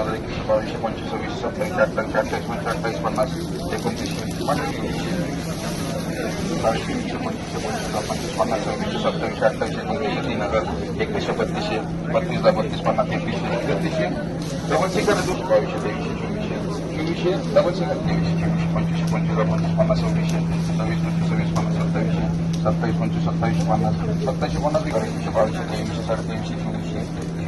एकोणीसशे दोन बावीसशे पंचवीस सव्वीस सत्तावीसशे अठ्ठावीसशे अठ्ठावीस पंचवीस अठ्ठावीस पन्नास एकोणतीसशे बावीसशे वीसशे पंचवीसशे पंचवीस पंचवीस पन्नास सव्वीसशे सत्तावीसशे अठ्ठावीस एकोणतीसशे तीन हजार एकवीसशे बत्तीसशे बत्तीस दहा बत्तीस पन्नास एकवीसशे तेहतीसशे डबल सिकर दोनशे बावीसशे तेवीसशे चोवीसशे चोवीसशे डबल सिकर तेवीसशे चोवीसशे पंचवीसशे पंचवीस दहा पंचवीस पन्नास सव्वीसशे सव्वीस पंचवीस सव्वीस पन्नास सत्तावीसशे सत्तावीस पंचवीस सत्तावीसशे पन्नास सत्तावीसशे पन्नास एकवीसशे बावीसशे तेवीसशे साडेतेवीसशे चोवीसशे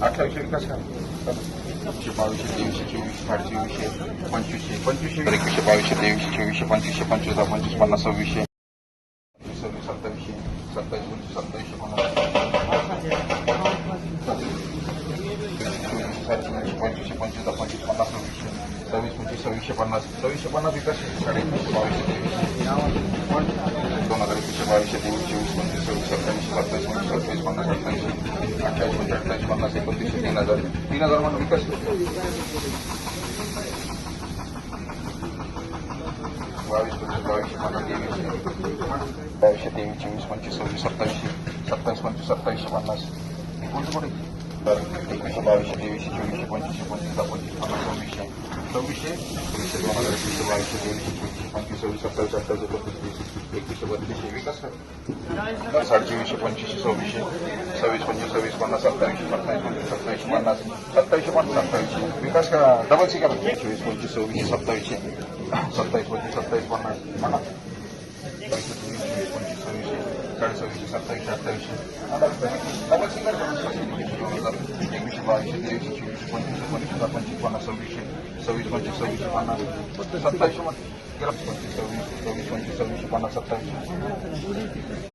सव्वीस पंचवीस सव्वीस पन्नास सत्तावीसशे सत्तावीस पंचवीस सत्तावीसशे पन्नास अठ्ठावीसशे विकास करतो बावीसशे तेवीसशे चोवीसशे साडे चोवीसशे पंचवीसशे पंचवीस दहा पंचवीस पन्नास सव्वीसशे पंधरा अठ्ठावीसशे विकास करा एकशे बावीसशे तेवीसशे चोवीसशे साडे चोवीसशे पंचवीसशे पंचवीसशे एकवीसशे बावीसशे तेवीसशे चोवीसशे पंचवीसशे पंचवीस दहा पंचवीस पन्नास सव्वीसशे सव्वीस सत्तावीसशे सत्तावीस पंचवीस सत्तावीसशे पन्नास साडे चोवीसशे पंचवीसशे पंचवीस दहा पंचवीस पन्नास सव्वीसशे सव्वीस पंचवीस सव्वीसशे पन्नास सव्वीसशे पन्नास विकास साडे एकवीसशे बावीसशे तेवीसशे दोन हजार एकवीसशे बावीसशे तेवीस चोवीस पंचवीस सव्वीस सत्तावीसशे सत्तावीस पंचवीस सत्तावीस पन्नास अठ्ठावीसशे अठ्ठावीस पंचवीस अठ्ठावीस पन्नास एकोणतीसशे तीन हजार तीन हजार म्हणून विकास बावीस पंचवीस बावीसशे पन्नास तेवीसशे बावीसशे तेवीस चोवीस पंचवीस सव्वीस सत्तावीसशे सत्तावीस पंचवीस सत्तावीसशे पन्नास. कोणतं कोणी बरं एकवीसशे बावीसशे तेवीसशे चोवीसशे पंचवीसशे पंचवीस दहा पंचवीस पन्नास सव्वीसशे सव्वीसशे एकवीसशे दोन हजार एकवीसशे बावीसशे तेवीसशे चोवीसशे पंचवीस सव्वीस सत्तावीस अठ्ठावीस एकोणतीस एकवीसशे बत्तीसशे विकास कर साडे चोवीसशे पंचवीसशे सव्वीसशे सव्वीस पंचवीस सव्वीस पन्नास सत्तावीसशे सत्तावीस पंचवीस सत्तावीसशे पन्नास सत्तावीसशे पन्नास सत्तावीसशे विकास करा डबल सी करा चोवीस पंचवीस सव्वीसशे सत्तावीसशे सत्तावीस पंचवीस सत्तावीस पन्नास पन्नास सव्वीसशे साडे सव्वीसशे सत्तावीसशे अठ्ठावीसशे डबल सी करा एकवीसशे बावीसशे तेवीसशे चोवीसशे पंचवीसशे पंचवीस पंचवीस पन्नास सव्वीसशे सव्वीस पंचवीस सव्वीसशे पन्नास सत्तावीसशे मध्ये गेला पंचवीस सव्वीस सव्वीस पंचवीस सव्वीसशे पन्नास सत्तावीसशे